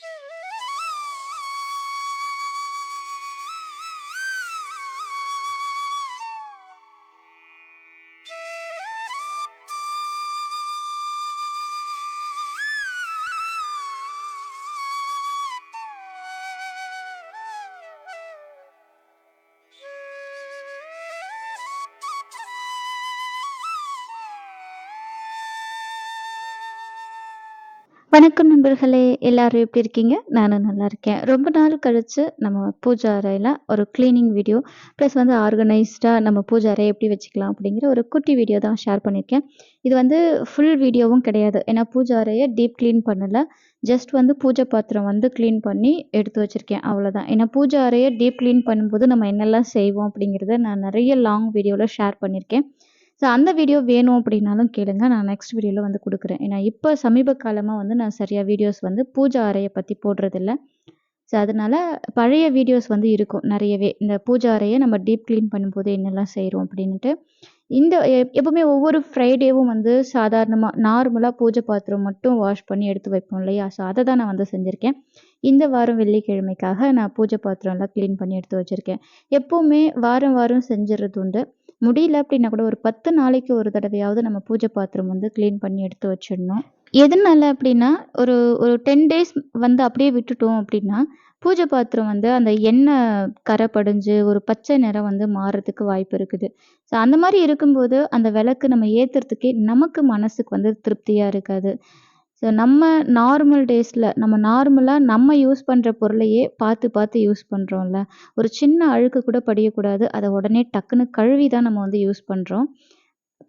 Yeah. வணக்கம் நண்பர்களே! எல்லாரும் எப்படி இருக்கீங்க? நானும் நல்லா இருக்கேன். ரொம்ப நாள் கழிச்சு நம்ம பூஜா அறையில ஒரு கிளீனிங் வீடியோ, ப்ளஸ் வந்து ஆர்கனைஸ்டா நம்ம பூஜா அறையை எப்படி வச்சுக்கலாம் அப்படிங்கிற ஒரு குட்டி வீடியோ தான் ஷேர் பண்ணியிருக்கேன். இது வந்து ஃபுல் வீடியோவும் கிடையாது. ஏன்னா பூஜா அறையை டீப் கிளீன் பண்ணல. ஜஸ்ட் வந்து பூஜை பாத்திரம் வந்து கிளீன் பண்ணி எடுத்து வச்சிருக்கேன். அவ்வளோதான். ஏன்னா பூஜா அறையை டீப் கிளீன் பண்ணும்போது நம்ம என்னெல்லாம் செய்வோம் அப்படிங்கிறத நான் நிறைய லாங் வீடியோவில் ஷேர் பண்ணியிருக்கேன். ஸோ அந்த வீடியோ வேணும் அப்படின்னாலும் கேளுங்க. நான் நெக்ஸ்ட் வீடியோவில் வந்து கொடுக்குறேன் ஏன்னா இப்போ சமீப காலமாக வந்து நான் சரியாக வீடியோஸ் வந்து பூஜை அறையை பற்றி போடுறதில்ல. ஸோ அதனால பழைய வீடியோஸ் வந்து இருக்கும் நிறையவே இந்த பூஜை அறையை நம்ம டீப் க்ளீன் பண்ணும்போது என்னெல்லாம் செய்கிறோம் அப்படின்னுட்டு. இந்த எ எப்பவுமே ஒவ்வொரு ஃப்ரைடேவும் வந்து சாதாரணமாக நார்மலாக பூஜை பாத்திரம் மட்டும் வாஷ் பண்ணி எடுத்து வைப்போம் இல்லையா? ஸோ அதை தான் நான் வந்து செஞ்சுருக்கேன் இந்த வாரம் வெள்ளிக்கிழமைக்காக நான் பூஜை பாத்திரம்லாம் கிளீன் பண்ணி எடுத்து வச்சிருக்கேன். எப்போவுமே வாரம் வாரம் செஞ்சுறது உண்டு. முடியல அப்படின்னா கூட ஒரு 10 நாளைக்கு ஒரு தடவையாவது நம்ம பூஜை பாத்திரம் வந்து கிளீன் பண்ணி எடுத்து வச்சிடணும். எதனால அப்படின்னா, ஒரு ஒரு 10 டேஸ் வந்து அப்படியே விட்டுட்டோம் அப்படின்னா, பூஜை பாத்திரம் வந்து அந்த எண்ணெய் கரை படிஞ்சு ஒரு பச்சை நிறம் வந்து மாறுறதுக்கு வாய்ப்பு இருக்குது. ஸோ அந்த மாதிரி இருக்கும்போது, அந்த விளக்கு நம்ம ஏத்துறதுக்கே நமக்கு மனசுக்கு வந்து திருப்தியா இருக்காது. ஸோ நம்ம நார்மல் டேஸில் நம்ம நார்மலாக நம்ம யூஸ் பண்ணுற பொருளையே பார்த்து பார்த்து யூஸ் பண்ணுறோம்ல ஒரு சின்ன அழுக்கு கூட படியக்கூடாது. அதை உடனே டக்குன்னு கழுவி தான் நம்ம வந்து யூஸ் பண்ணுறோம்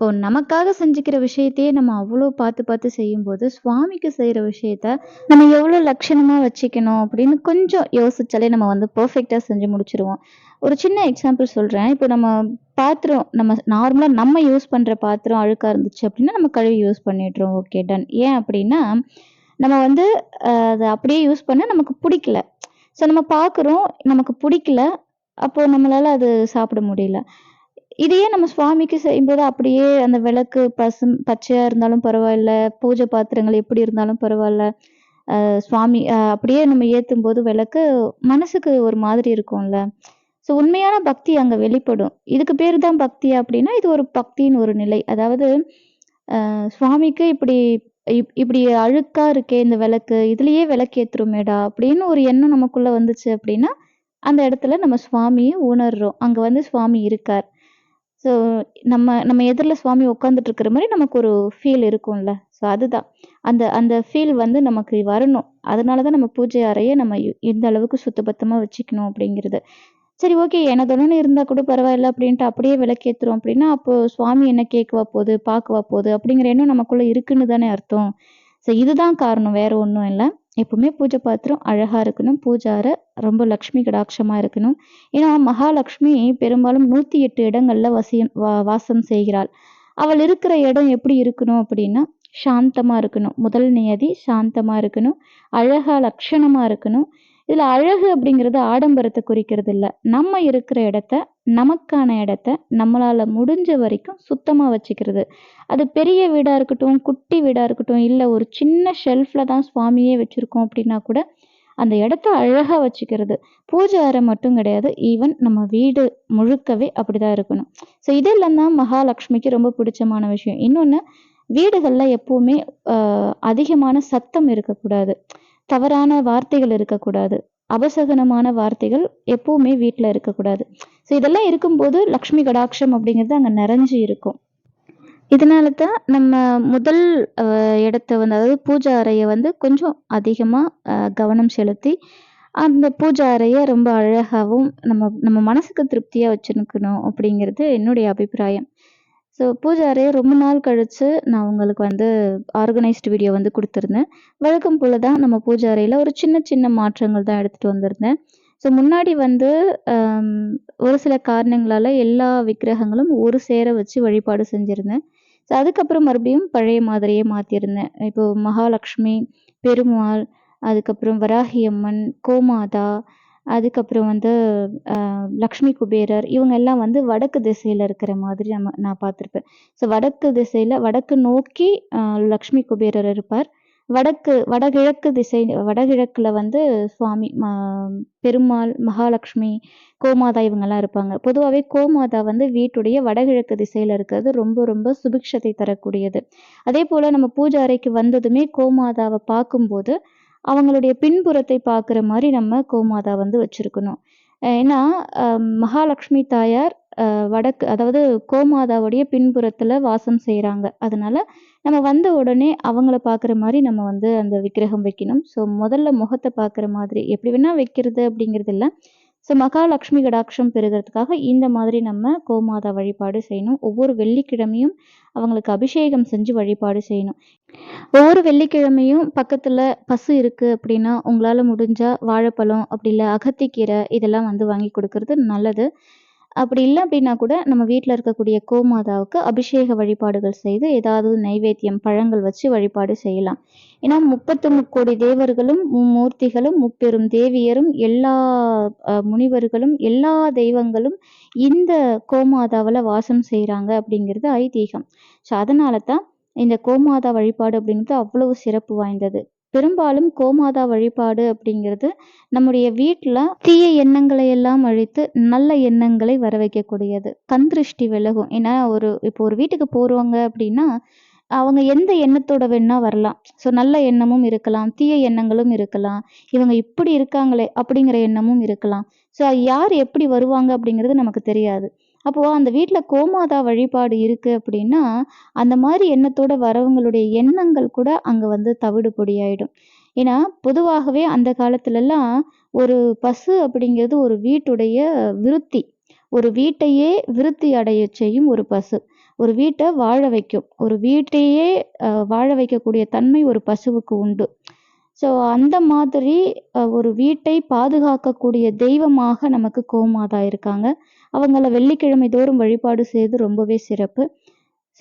இப்போ நமக்காக செஞ்சுக்கிற விஷயத்தையே நம்ம அவ்வளோ பார்த்து பார்த்து செய்யும்போது, சுவாமிக்கு செய்கிற விஷயத்த நம்ம எவ்வளோ லட்சணமா வச்சுக்கணும் அப்படின்னு கொஞ்சம் யோசிச்சாலே நம்ம வந்து பெர்ஃபெக்ட்டா செஞ்சு முடிச்சிருவோம் ஒரு சின்ன எக்ஸாம்பிள் சொல்றேன். இப்போ நம்ம பாத்திரம் நம்ம நார்மலா நம்ம யூஸ் பண்ற பாத்திரம் அழுக்கா இருந்துச்சு அப்படின்னா, நம்ம கழுவி யூஸ் பண்ணிடுறோம். Okay done. ஏன் அப்படின்னா, நம்ம வந்து அதை அத அப்படியே யூஸ் பண்ண நமக்கு புடிக்கல. ஸோ நம்ம பார்க்குறோம், நமக்கு புடிக்கல. அப்போ நம்மளால அது சாப்பிட முடியல. இதையே நம்ம சுவாமிக்கு செய்யும்போது அப்படியே அந்த விளக்கு பசும் பச்சையா இருந்தாலும் பரவாயில்ல, பூஜை பாத்திரங்கள் எப்படி இருந்தாலும் பரவாயில்ல சுவாமி அப்படியே நம்ம ஏற்றும் போது விளக்கு மனசுக்கு ஒரு மாதிரி இருக்கும்ல. ஸோ உண்மையான பக்தி அங்கே வெளிப்படும். இதுக்கு பேர் தான் பக்தி அப்படின்னா, இது ஒரு பக்தின்னு ஒரு நிலை. அதாவது சுவாமிக்கு இப்படி இப் இப்படி அழுக்கா இருக்கே இந்த விளக்கு, இதுலயே விளக்கேத்துறோமேடா அப்படின்னு ஒரு எண்ணம் நமக்குள்ள வந்துச்சு அப்படின்னா, அந்த இடத்துல நம்ம சுவாமியை உணர்றோம். அங்க வந்து சுவாமி இருக்கார். ஸோ நம்ம நம்ம எதிரில் சுவாமி உட்காந்துட்டு இருக்கிற மாதிரி நமக்கு ஒரு ஃபீல் இருக்கும்ல. ஸோ அதுதான். அந்த அந்த ஃபீல் வந்து நமக்கு வரணும். அதனால தான் நம்ம பூஜை அறையை நம்ம இந்த அளவுக்கு சுத்தபத்தமாக வச்சுக்கணும் அப்படிங்கிறது. சரி ஓகே எனதொனன்னு இருந்தால் கூட பரவாயில்ல அப்படின்ட்டு அப்படியே விளக்கேற்றுறோம் அப்படின்னா, அப்போ சுவாமி என்ன கேட்கவா போகுது பார்க்கவா போகுது அப்படிங்கிற எண்ணம் நமக்குள்ளே இருக்குன்னு தானே அர்த்தம். ஸோ இதுதான் காரணம். வேற ஒன்றும் இல்லை எப்பவுமே பூஜை பாத்திரம் அழகா இருக்கணும். பூஜாரை ரொம்ப லக்ஷ்மி கடாட்சமா இருக்கணும். ஏன்னா மகாலட்சுமி பெரும்பாலும் 108 இடங்கள்ல வசியம் வா வாசம் செய்கிறாள். அவள் இருக்கிற இடம் எப்படி இருக்கணும் அப்படின்னா, சாந்தமா இருக்கணும். முதல் நியதி சாந்தமா இருக்கணும். அழகா லட்சணமா இருக்கணும். இதுல அழகு அப்படிங்கிறது ஆடம்பரத்தை குறிக்கிறது இல்லை நம்ம இருக்கிற இடத்த, நமக்கான இடத்த நம்மளால் முடிஞ்ச வரைக்கும் சுத்தமாக வச்சுக்கிறது. அது பெரிய வீடாக இருக்கட்டும், குட்டி வீடாக இருக்கட்டும், இல்லை ஒரு சின்ன ஷெல்ஃபில் தான் சுவாமியே வச்சுருக்கோம் அப்படின்னா கூட, அந்த இடத்த அழகாக வச்சுக்கிறது. பூஜை அறை மட்டும் கிடையாது. ஈவன் நம்ம வீடு முழுக்கவே அப்படிதான் இருக்கணும். ஸோ இதெல்லாம் தான் மகாலட்சுமிக்கு ரொம்ப பிடிச்சமான விஷயம். இன்னொன்று வீடுகளில் எப்போவுமே அதிகமான சத்தம் இருக்கக்கூடாது. தவறான வார்த்தைகள் இருக்கக்கூடாது. அபசகனமான வார்த்தைகள் எப்பவுமே வீட்டில் இருக்கக்கூடாது. ஸோ இதெல்லாம் இருக்கும்போது லக்ஷ்மி கடாட்சம் அப்படிங்கிறது அங்கே நிறைஞ்சு இருக்கும். இதனால தான் நம்ம முதல் இடத்த வந்து அதாவது பூஜா அறையை வந்து கொஞ்சம் அதிகமாக கவனம் செலுத்தி, அந்த பூஜா அறையை ரொம்ப அழகாகவும் நம்ம நம்ம மனசுக்கு திருப்தியாக வச்சுருக்கணும் அப்படிங்கிறது என்னுடைய அபிப்பிராயம். ஸோ பூஜை ரொம்ப நாள் கழித்து நான் உங்களுக்கு வந்து ஆர்கனைஸ்டு வீடியோ வந்து கொடுத்துருந்தேன். வழக்கம் போல் தான் நம்ம பூஜாரையில் ஒரு சின்ன சின்ன மாற்றங்கள் தான் எடுத்துகிட்டு வந்திருந்தேன். ஸோ முன்னாடி வந்து ஒரு சில காரணங்களால் எல்லா விக்கிரகங்களும் ஒரு சேர வச்சு வழிபாடு செஞ்சுருந்தேன். ஸோ அதுக்கப்புறம் மறுபடியும் பழைய மாதிரியே மாற்றியிருந்தேன் இப்போது மகாலட்சுமி, பெருமாள், அதுக்கப்புறம் வராகி அம்மன், கோமாதா, அதுக்கப்புறம் வந்து லக்ஷ்மி குபேரர் இவங்க எல்லாம் வந்து வடக்கு திசையில இருக்கிற மாதிரி நம்ம நான் பார்த்துருப்பேன். ஸோ வடக்கு திசையில வடக்கு நோக்கி லக்ஷ்மி குபேரர் இருப்பார். வடக்கு வடகிழக்கு திசை வடகிழக்கில் வந்து சுவாமி பெருமாள், மகாலட்சுமி, கோமாதா இவங்கெல்லாம் இருப்பாங்க. பொதுவாகவே கோமாதா வந்து வீட்டுடைய வடகிழக்கு திசையில் இருக்கிறது ரொம்ப ரொம்ப சுபிக்ஷத்தை தரக்கூடியது. அதே போல் நம்ம பூஜை அறைக்கு வந்ததுமே கோமாதாவை பார்க்கும்போது, அவங்களுடைய பின்புறத்தை பார்க்குற மாதிரி நம்ம கோமாதா வந்து வச்சுருக்கணும். ஏன்னா, மகாலட்சுமி தாயார் வடக்கு அதாவது கோமாதாவுடைய பின்புறத்தில் வாசம் செய்கிறாங்க அதனால் நம்ம வந்த உடனே அவங்கள பார்க்குற மாதிரி நம்ம வந்து அந்த விக்கிரகம் வைக்கணும். ஸோ முதல்ல முகத்தை பார்க்குற மாதிரி எப்படி வேணால் வைக்கிறது அப்படிங்கிறது இல்லை ஸோ மகாலட்சுமி கடாட்சம் பெறுகிறதுக்காக இந்த மாதிரி நம்ம கோமாதா வழிபாடு செய்யணும். ஒவ்வொரு வெள்ளிக்கிழமையும் அவங்களுக்கு அபிஷேகம் செஞ்சு வழிபாடு செய்யணும். ஒவ்வொரு வெள்ளிக்கிழமையும் பக்கத்தில் பசு இருக்குது அப்படின்னா, உங்களால் முடிஞ்சால் வாழைப்பழம், அப்படி இல்லை அகத்திக்கீரை இதெல்லாம் வந்து வாங்கி கொடுக்கறது நல்லது. அப்படி இல்லை அப்படின்னா கூட நம்ம வீட்டில் இருக்கக்கூடிய கோமாதாவுக்கு அபிஷேக வழிபாடுகள் செய்து ஏதாவது நைவேத்தியம், பழங்கள் வச்சு வழிபாடு செய்யலாம். ஏன்னா 33 கோடி தேவர்களும், மும்மூர்த்திகளும், முப்பெரும் தேவியரும், எல்லா முனிவர்களும், எல்லா தெய்வங்களும் இந்த கோமாதாவில் வாசம் செய்கிறாங்க அப்படிங்கிறது ஐதீகம். ஸோ அதனால தான் இந்த கோமாதா வழிபாடு அப்படிங்கிறது அவ்வளவு சிறப்பு வாய்ந்தது. பெரும்பாலும் கோமாதா வழிபாடு அப்படிங்கிறது நம்முடைய வீட்டில் தீய எண்ணங்களை எல்லாம் அழித்து நல்ல எண்ணங்களை வர வைக்கக்கூடியது. கண் திருஷ்டி விலகும். ஏன்னா ஒரு இப்போ ஒரு வீட்டுக்கு போகிறவங்க அப்படின்னா, அவங்க எந்த எண்ணத்தோட வேணா வரலாம். ஸோ நல்ல எண்ணமும் இருக்கலாம், தீய எண்ணங்களும் இருக்கலாம். இவங்க இப்படி இருக்காங்களே அப்படிங்கிற எண்ணமும் இருக்கலாம். ஸோ யார் எப்படி வருவாங்க அப்படிங்கிறது நமக்கு தெரியாது. அப்போது அந்த வீட்டில் கோமாதா வழிபாடு இருக்குது அப்படின்னா, அந்த மாதிரி எண்ணத்தோட வரவங்களுடைய எண்ணங்கள் கூட அங்கே வந்து தவிடு பொடியாயிடும். ஏன்னா, பொதுவாகவே அந்த காலத்துலலாம் ஒரு பசு அப்படிங்கிறது ஒரு வீட்டுடைய விருத்தி. ஒரு வீட்டையே விருத்தி அடைய செய்யும் ஒரு பசு. ஒரு வீட்டை வாழ வைக்கும். ஒரு வீட்டையே வாழ வைக்கக்கூடிய தன்மை ஒரு பசுவுக்கு உண்டு. ஸோ அந்த மாதிரி ஒரு வீட்டை பாதுகாக்கக்கூடிய தெய்வமாக நமக்கு கோமாதா இருக்காங்க. அவங்கள வெள்ளிக்கிழமை தோறும் வழிபாடு செய்து ரொம்பவே சிறப்பு.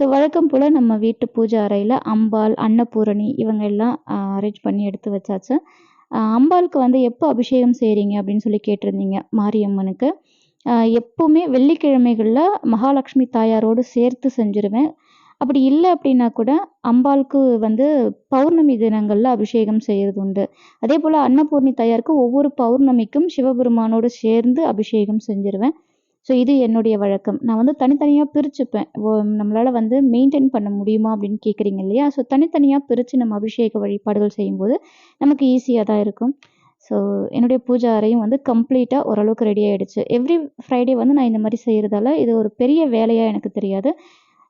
ஸோ வழக்கம் போல் நம்ம வீட்டு பூஜை அறையில் அம்பாள், அன்னபூரணி இவங்க எல்லாம் அரேஞ்ச் பண்ணி எடுத்து வச்சாச்சு. அம்பாளுக்கு வந்து எப்போ அபிஷேகம் செய்கிறீங்க அப்படின்னு சொல்லி கேட்டிருந்தீங்க மாரியம்மனுக்கு. எப்போவுமே வெள்ளிக்கிழமைகளில் மகாலட்சுமி தாயாரோடு சேர்த்து செஞ்சுருவேன். அப்படி இல்லை அப்படின்னா கூட அம்பாளுக்கு வந்து பௌர்ணமி தினங்களில் அபிஷேகம் செய்கிறது உண்டு. அதே போல் அன்னபூர்ணி தாயாருக்கு ஒவ்வொரு பௌர்ணமிக்கும் சிவபெருமானோடு சேர்ந்து அபிஷேகம் செஞ்சிருவேன் ஸோ இது என்னுடைய வழக்கம். நான் வந்து தனித்தனியாக பிரிச்சுப்பேன். நம்மளால் வந்து மெயின்டைன் பண்ண முடியுமா அப்படின்னு கேட்குறீங்க இல்லையா? ஸோ தனித்தனியாக பிரித்து நம்ம அபிஷேக வழிபாடுகள் செய்யும்போது நமக்கு ஈஸியாக தான் இருக்கும். ஸோ என்னுடைய பூஜா அறையும் வந்து கம்ப்ளீட்டாக ஓரளவுக்கு ரெடி ஆகிடுச்சு எவ்ரி ஃப்ரைடே வந்து நான் இந்த மாதிரி செய்கிறதால இது ஒரு பெரிய வேலையாக எனக்கு தெரியாது.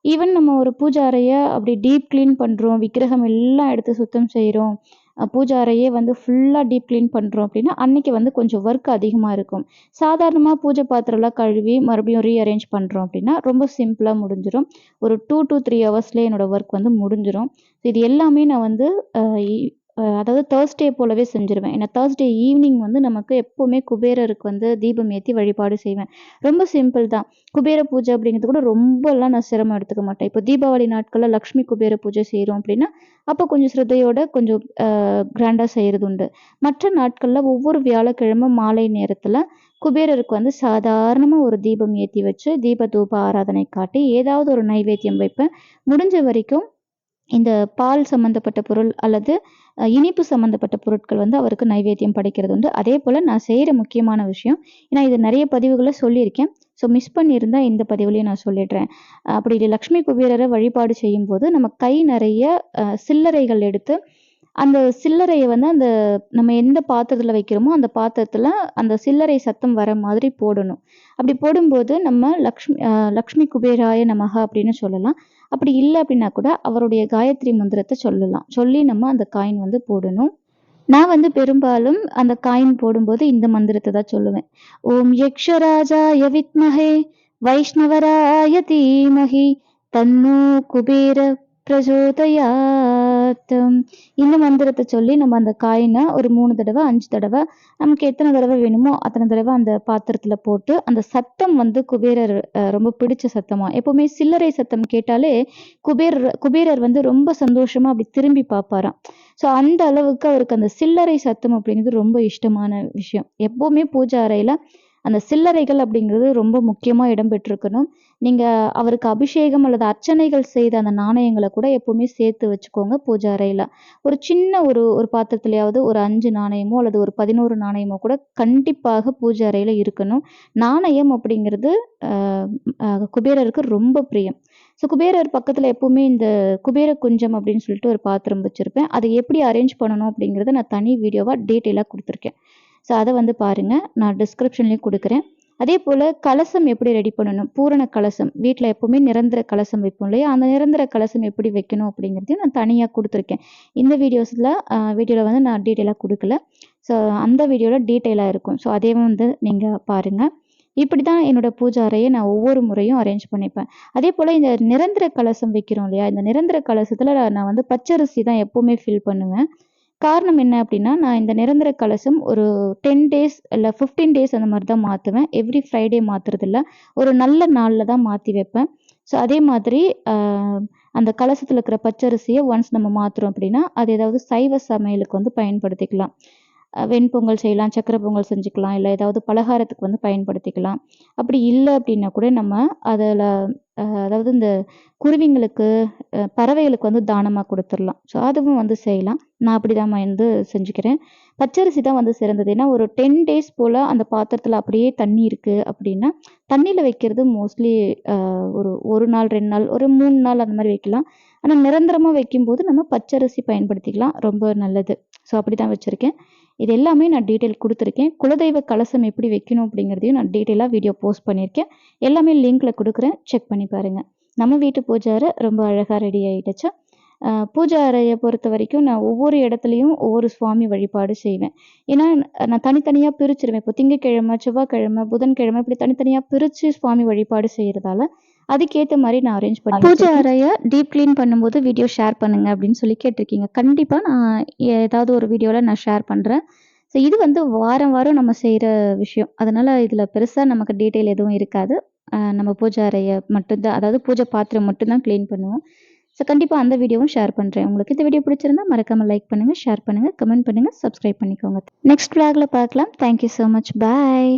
ஈவன் நம்ம ஒரு பூஜை அப்படி டீப் கிளீன் பண்ணுறோம் விக்கிரகம் எல்லாம் எடுத்து சுத்தம் செய்கிறோம் அ பூஜை அறையே வந்து ஃபுல்லாக டீப் க்ளீன் பண்ணுறோம் அப்படின்னா, அன்னைக்கு வந்து கொஞ்சம் ஒர்க் அதிகமாக இருக்கும். சாதாரணமாக பூஜை பாத்திரம்லாம் கழுவி மறுபடியும் ரீஅரேஞ்ச் பண்ணுறோம் அப்படின்னா, ரொம்ப சிம்பிளாக முடிஞ்சிடும் ஒரு டூ டு த்ரீ ஹவர்ஸ்லேயே என்னோட ஒர்க் வந்து முடிஞ்சிடும் இது எல்லாமே நான் வந்து அதாவது தர்ஸ்டே போலவே செஞ்சுருவேன். ஏன்னா தர்ஸ்டே ஈவினிங் வந்து நமக்கு எப்போவுமே குபேரருக்கு வந்து தீபம் ஏற்றி வழிபாடு செய்வேன். ரொம்ப சிம்பிள் தான். குபேர பூஜை அப்படிங்கிறது கூட ரொம்பலாம் நான் சிரமம் எடுத்துக்க மாட்டேன். இப்போ தீபாவளி நாட்களில் லக்ஷ்மி குபேர பூஜை செய்கிறோம் அப்படின்னா, அப்போ கொஞ்சம் ஸ்ரத்தையோட கொஞ்சம் கிராண்டாக செய்கிறது உண்டு. மற்ற நாட்களில் ஒவ்வொரு வியாழக்கிழமை மாலை நேரத்தில் குபேரருக்கு வந்து சாதாரணமாக ஒரு தீபம் ஏற்றி வச்சு, தீப தூப ஆராதனை காட்டி ஏதாவது ஒரு நைவேத்தியம் வைப்பேன். முடிஞ்ச வரைக்கும் இந்த பால் சம்மந்தப்பட்ட பொருள் அல்லது இனிப்பு சம்மந்தப்பட்ட பொருட்கள் வந்து அவருக்கு நைவேத்தியம் படைக்கிறது உண்டு. அதே போல் நான் செய்கிற முக்கியமான விஷயம், ஏன்னா இது நிறைய பதிவுகளை சொல்லியிருக்கேன். ஸோ மிஸ் பண்ணியிருந்தா இந்த பதிவுலையும் நான் சொல்லிடுறேன். அப்படி லக்ஷ்மி குபேரரை வழிபாடு செய்யும்போது நம்ம கை நிறைய சில்லறைகள் எடுத்து, அந்த சில்லறையை வந்து அந்த நம்ம எந்த பாத்திரத்தில் வைக்கிறோமோ, அந்த பாத்திரத்தில் அந்த சில்லறை சத்தம் வர மாதிரி போடணும். அப்படி போடும்போது நம்ம லக்ஷ்மி லக்ஷ்மி குபேராய நமஹ அப்படின்னு சொல்லலாம். அப்படி இல்லை அப்படின்னா கூட அவருடைய காயத்ரி மந்திரத்தை சொல்லலாம். சொல்லி நம்ம அந்த காயின் வந்து போடணும். நான் வந்து பெரும்பாலும் அந்த காயின் போடும்போது இந்த மந்திரத்தை தான் சொல்லுவேன். ஓம் யக்ஷராஜாய வித்மஹே வைஷ்ணவராய தீமஹி தன்னோ குபேர பிரஜோதயா இந்த மந்திரத்தை சொல்லி நம்ம அந்த காயினை ஒரு மூணு தடவை அஞ்சு தடவை நமக்கு எத்தனை தடவை வேணுமோ அத்தனை தடவை அந்த பாத்திரத்துல போட்டு, அந்த சத்தம் வந்து குபேரர் ரொம்ப பிடிச்ச சத்தமா எப்பவுமே சில்லறை சத்தம் கேட்டாலே குபேரர் குபேரர் வந்து ரொம்ப சந்தோஷமா அப்படி திரும்பி பார்ப்பாராம். ஸோ அந்த அளவுக்கு அவருக்கு அந்த சில்லறை சத்தம் அப்படிங்கிறது ரொம்ப இஷ்டமான விஷயம். எப்பவுமே பூஜை அறையில அந்த சில்லறைகள் அப்படிங்கிறது ரொம்ப முக்கியமாக இடம் நீங்கள் அவருக்கு அபிஷேகம் அல்லது அர்ச்சனைகள் செய்த அந்த நாணயங்களை கூட எப்போவுமே சேர்த்து வச்சுக்கோங்க பூஜை அறையில் ஒரு சின்ன ஒரு ஒரு பாத்திரத்துலையாவது ஒரு அஞ்சு நாணயமோ அல்லது ஒரு 11 நாணயமோ கூட கண்டிப்பாக பூஜை அறையில் இருக்கணும். நாணயம் அப்படிங்கிறது குபேரருக்கு ரொம்ப பிரியம். ஸோ குபேரர் பக்கத்தில் எப்போவுமே இந்த குபேர குஞ்சம் அப்படின்னு சொல்லிட்டு ஒரு பாத்திரம் வச்சுருப்பேன் அதை எப்படி அரேஞ்ச் பண்ணணும் அப்படிங்கிறத நான் தனி வீடியோவாக டீட்டெயிலாக கொடுத்துருக்கேன் ஸோ அதை வந்து பாருங்கள் நான் டிஸ்க்ரிப்ஷன்லேயும் கொடுக்குறேன் அதே போல் கலசம் எப்படி ரெடி பண்ணணும்? பூரண கலசம். வீட்டில் எப்போவுமே நிரந்தர கலசம் வைப்போம் இல்லையா? அந்த நிரந்தர கலசம் எப்படி வைக்கணும் அப்படிங்கிறதையும் நான் தனியாக கொடுத்துருக்கேன் இந்த வீடியோஸில் வீடியோவில் வந்து நான் டீட்டெயிலாக கொடுக்கல ஸோ அந்த வீடியோவில் டீட்டெயிலாக இருக்கும். ஸோ அதே வந்து நீங்க பாருங்க. இப்படிதான் என்னோட பூஜை அறையை நான் ஒவ்வொரு முறையும் அரேஞ்ச் பண்ணிப்பேன். அதே போல் இந்த நிரந்தர கலசம் வைக்கிறோம் இல்லையா? இந்த நிரந்தர கலசத்தில் நான் வந்து பச்சரிசி தான் எப்போவுமே ஃபில் பண்ணுவேன். காரணம் என்ன அப்படின்னா, நான் இந்த நிரந்தர கலசம் ஒரு 10 டேஸ் இல்லை ஃபிஃப்டீன் டேஸ் அந்த மாதிரி தான் மாற்றுவேன் எவ்ரி ஃப்ரைடே மாற்றுறதில்ல ஒரு நல்ல நாளில் தான் மாற்றி வைப்பேன். ஸோ அதே மாதிரி அந்த கலசத்தில் இருக்கிற பச்சரிசியை ஒன்ஸ் நம்ம மாற்றுறோம் அப்படின்னா, அது ஏதாவது சைவ சமையலுக்கு வந்து பயன்படுத்திக்கலாம். வெண்பொங்கல் செய்யலாம், சக்கரை பொங்கல் செஞ்சுக்கலாம், இல்லை ஏதாவது பலகாரத்துக்கு வந்து பயன்படுத்திக்கலாம். அப்படி இல்லை அப்படின்னா கூட நம்ம அதில் அதாவது இந்த குருவிங்களுக்கு, பறவைகளுக்கு வந்து தானமாக கொடுத்துடலாம் ஸோ அதுவும் வந்து செய்யலாம். நான் அப்படிதான் வந்து செஞ்சுக்கிறேன். பச்சரிசி தான் வந்து சிறந்தது. ஏன்னா ஒரு 10 டேஸ் போல் அந்த பாத்திரத்தில் அப்படியே தண்ணி இருக்குது அப்படின்னா, தண்ணியில் வைக்கிறது மோஸ்ட்லி ஒரு ஒரு நாள், ரெண்டு நாள், ஒரு மூணு நாள் அந்த மாதிரி வைக்கலாம். ஆனால் நிரந்தரமாக வைக்கும்போது நம்ம பச்சரிசி பயன்படுத்திக்கலாம். ரொம்ப நல்லது. ஸோ அப்படிதான் வச்சுருக்கேன் இது எல்லாமே நான் டீட்டெயில் கொடுத்துருக்கேன் குலதெய்வ கலசம் எப்படி வைக்கணும் அப்படிங்கிறதையும் நான் டீட்டெயிலாக வீடியோ போஸ்ட் பண்ணியிருக்கேன். எல்லாமே லிங்க்கில் கொடுக்குறேன் செக் பண்ணி பாருங்கள் நம்ம வீட்டு பூஜை அறை ரொம்ப அழகாக ரெடி ஆகிடுச்சு அ அறையை பொறுத்த வரைக்கும் நான் ஒவ்வொரு இடத்துலையும் ஒவ்வொரு சுவாமி வழிபாடு செய்வேன். ஏன்னா நான் தனித்தனியாக பிரிச்சுருவேன். இப்போ திங்கக்கிழமை செவ்வாய்க்கிழமை, புதன்கிழமை இப்படி தனித்தனியாக பிரித்து சுவாமி வழிபாடு செய்கிறதால அதுக்கேத்த மாரி நான் அரேஞ்ச் பண்ணி பூஜை. அறைய டீப் கிளீன் பண்ணும்போது வீடியோ ஷேர் பண்ணுங்க அப்படின்னு சொல்லி கேட்டிருக்கீங்க. கண்டிப்பா நான் ஏதாவது ஒரு வீடியோல நான் ஷேர் பண்றேன். ஸோ இது வந்து வாரம் வாரம் நம்ம செய்ற விஷயம். அதனால இதுல பெருசா நமக்கு டீட்டெயில் எதுவும் இருக்காது. நம்ம பூஜை அறைய மட்டும் தான் அதாவது பூஜை பாத்திரம் மட்டும் தான் கிளீன் பண்ணுவோம். ஸோ கண்டிப்பா அந்த வீடியோவும் ஷேர் பண்றேன். உங்களுக்கு இந்த வீடியோ பிடிச்சிருந்தா மறக்காம லைக் பண்ணுங்க, ஷேர் பண்ணுங்க, கமெண்ட் பண்ணுங்க, சப்ஸ்கிரைப் பண்ணிக்கோங்க. நெக்ஸ்ட் விளாக்ல பார்க்கலாம். Thank you so much. Bye.